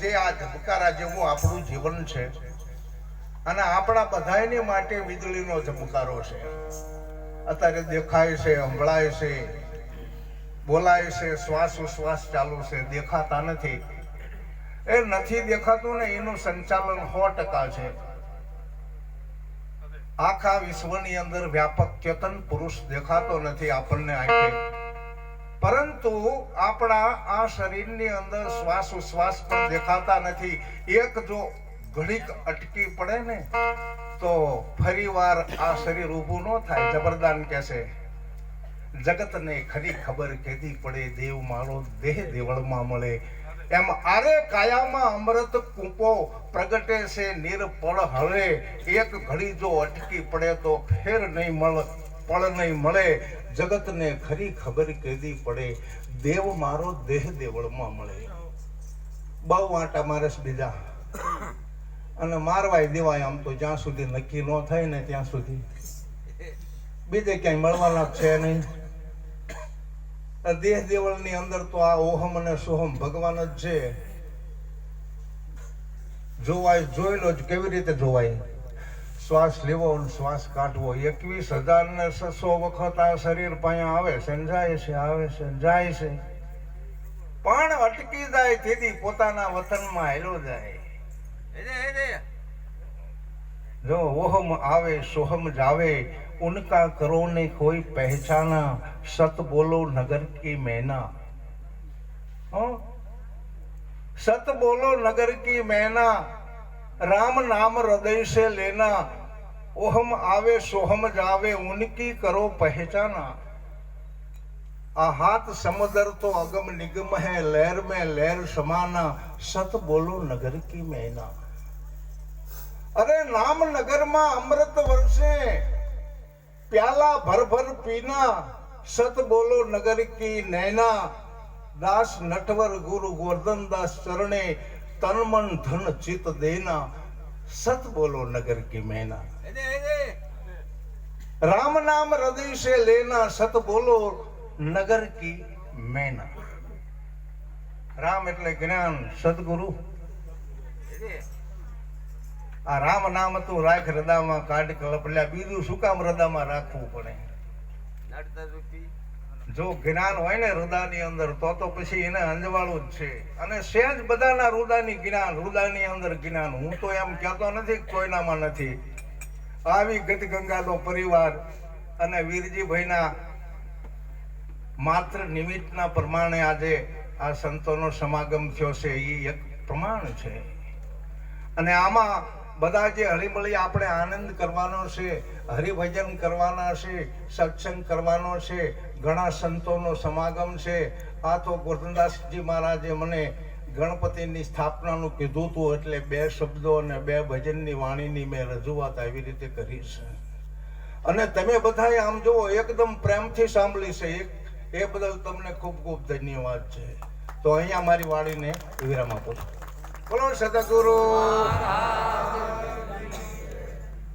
જે આ ધબકારા જેવું આપણું જીવન છે અને આપણા બધાને માટે વીજળીનો ધબકારો છે. અત્યારે દેખાય છે સંભળાય છે, બોલાય છે શ્વાસ ઉશ્વાસ ચાલુ છે, દેખાતા નથી. એ નથી દેખાતું ને એનું સંચાલન સો ટકા છે. આખા વિશ્વની અંદર વ્યાપક ચેતન પુરુષ દેખાતો નથી આપણને આંખે. પરંતુ આપણા આ શરીરની અંદર શ્વાસ ઉશ્વાસ પણ દેખાતા નથી. એક જો ઘડીક અટકી પડે ને, તો ફરીવાર આ શરીર ઊભું ન થાય. જબરદાન કહેશે, જગતને ખરી ખબર કેદી પડે, દેવ મારો દેહ દેવળમાં મળે. એમ આરે કાયામાં અમૃત કૂપો પ્રગટે છે નિરપળ હળે એક ઘડી જો અટકી પડે તો ફેર નહીં મળે. પળ નહીં મળે, જગતને ખરી ખબર કેદી પડે, દેવ મારો દેહ દેવળમાં મળે. બહુ આંટા મારે બીજા. અને મારવાય દેવાય આમ તો જ્યાં સુધી નક્કી ન થાય ને ત્યાં સુધી. બીજે ક્યાંય મળવાના છે નહીં. દેહ દેવળની અંદર તો આ ઓહમ અને સોહમ ભગવાન જ છે. જોવાય જોઈ લો કેવી રીતે જોવાય? શ્વાસ લેવો શ્વાસ કાઢવો. એકવીસ હજાર ને છસો વખત આ શરીર પાયા આવે છે છે આવે છે જાય છે. પણ અટકી જાય તેથી પોતાના વતનમાં હેલો જાય. જો ઓહમ આવે સોહમ જાવે ઉનકા કરો ને કોઈ પહેચાના સત બોલો નગર કી મેના. સત બોલો નગર કી મેના. राम नाम हृदय से लेना ओहम आवे सोहम जावे उनकी करो पहचाना आ हाथ समुद्र तो अगम निगम है लहर में लहर समाना सत बोलो नगर की मैना अरे नाम नगर में अमृत वर्षे प्याला भर भर पीना सत बोलो नगर की नैना दास नटवर गुरु गोवर्धन તન મન ધન ચિત દેના સત બોલો નગર કી મેના. રામ નામ હૃદય સે લેના સત બોલો નગર કી મેના. રામ એટલે જ્ઞાન સદગુરુ. આ રામ નામ તું રાખ હૃદયમાં કાઢ કલપલ્યા બીજું શું કામ હૃદયમાં રાખવું પડે? જો જ્ઞાન હોય ને હૃદયની અંદર, તો તો પછી એને અંજવાળું જ છે. અને સહેજ બધાના હૃદયની જ્ઞાન, હૃદયની અંદર જ્ઞાન. હું તો એમ કહેતો નથી કોઈનામાં નથી. આવી ગત ગંગાનો પરિવાર અને વીરજીભાઈના માત્ર નિમિત્તના પ્રમાણે આજે આ સંતોનો સમાગમ થયો છે. એ એક પ્રમાણ છે. અને આમાં બધા જે હળીમળી આપણે આનંદ કરવાનો છે, હરિભજન કરવાના છે, સત્સંગ કરવાનો છે, ઘણા સંતોનો સમાગમ છે. આ તો ગોરધનદાસજી મહારાજે મને ગણપતિની સ્થાપનાનું કીધું હતું એટલે બે શબ્દો અને બે ભજનની વાણીની મેં રજૂઆત આવી રીતે કરી છે. અને તમે બધાએ આમ જુઓ, એકદમ પ્રેમથી સાંભળી છે. એક, એ બદલ તમને ખૂબ ખૂબ ધન્યવાદ છે. તો અહીંયા મારી વાણીને વિરામ આપું છું. બોલો સદગુરુ.